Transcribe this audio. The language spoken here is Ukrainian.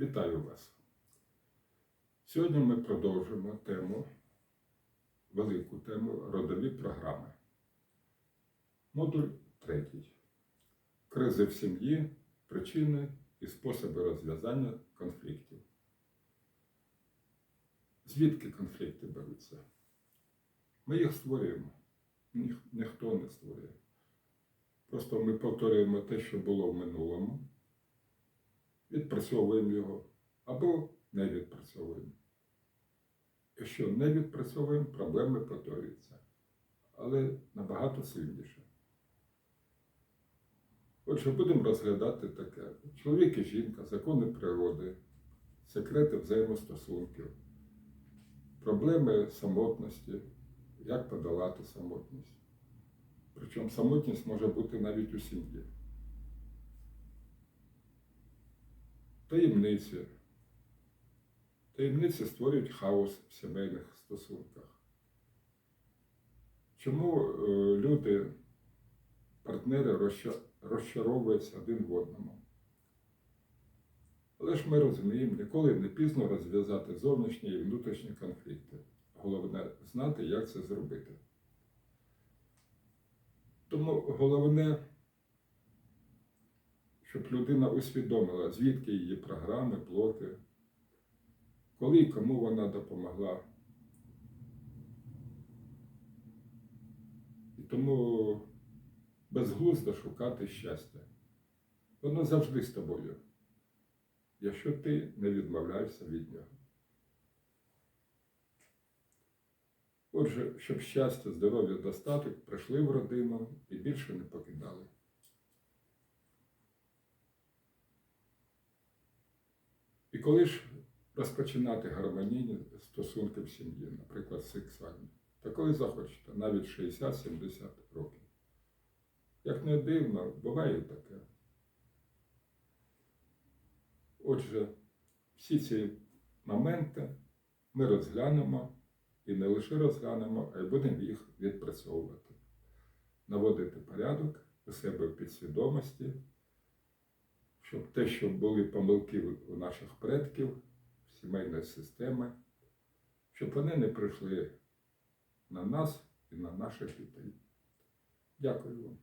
Вітаю вас. Сьогодні ми продовжимо тему, велику тему родові програми. Модуль третій. Кризи в сім'ї, причини і способи розв'язання конфліктів. Звідки конфлікти беруться? Ми їх створюємо. Ніх- ніхто не створює. Просто ми повторюємо те, що було в минулому, відпрацьовуємо його або не відпрацьовуємо. Якщо не відпрацьовуємо, проблеми повторюються, але набагато сильніше. Отже, будемо розглядати таке: чоловік і жінка, закони природи, секрети взаємостосунків, проблеми самотності, як подолати самотність. Причому самотність може бути навіть у сім'ї. Таємниці. Таємниці створюють хаос в сімейних стосунках. Чому е, люди, партнери розчаровуються один в одному? Але ж ми розуміємо, ніколи не пізно розв'язати зовнішні і внутрішні конфлікти. Головне знати, як це зробити. Тому головне, щоб людина усвідомила, звідки її програми, блоки, коли і кому вона допомогла. І тому безглуздо шукати щастя. Воно завжди з тобою, якщо ти не відмовляєшся від нього. Отже, щоб щастя, здоров'я, достаток прийшли в родину і більше не покидали. Коли ж розпочинати гармонійні стосунки в сім'ї, наприклад, сексуальні, та коли захочете, навіть 60-70 років. Як не дивно, буває таке. Отже, всі ці моменти ми розглянемо і не лише розглянемо, а й будемо їх відпрацьовувати, наводити порядок у себе в підсвідомості, щоб те, що були помилки у наших предків, сімейної системи, щоб вони не прийшли на нас і на наших дітей. Дякую вам.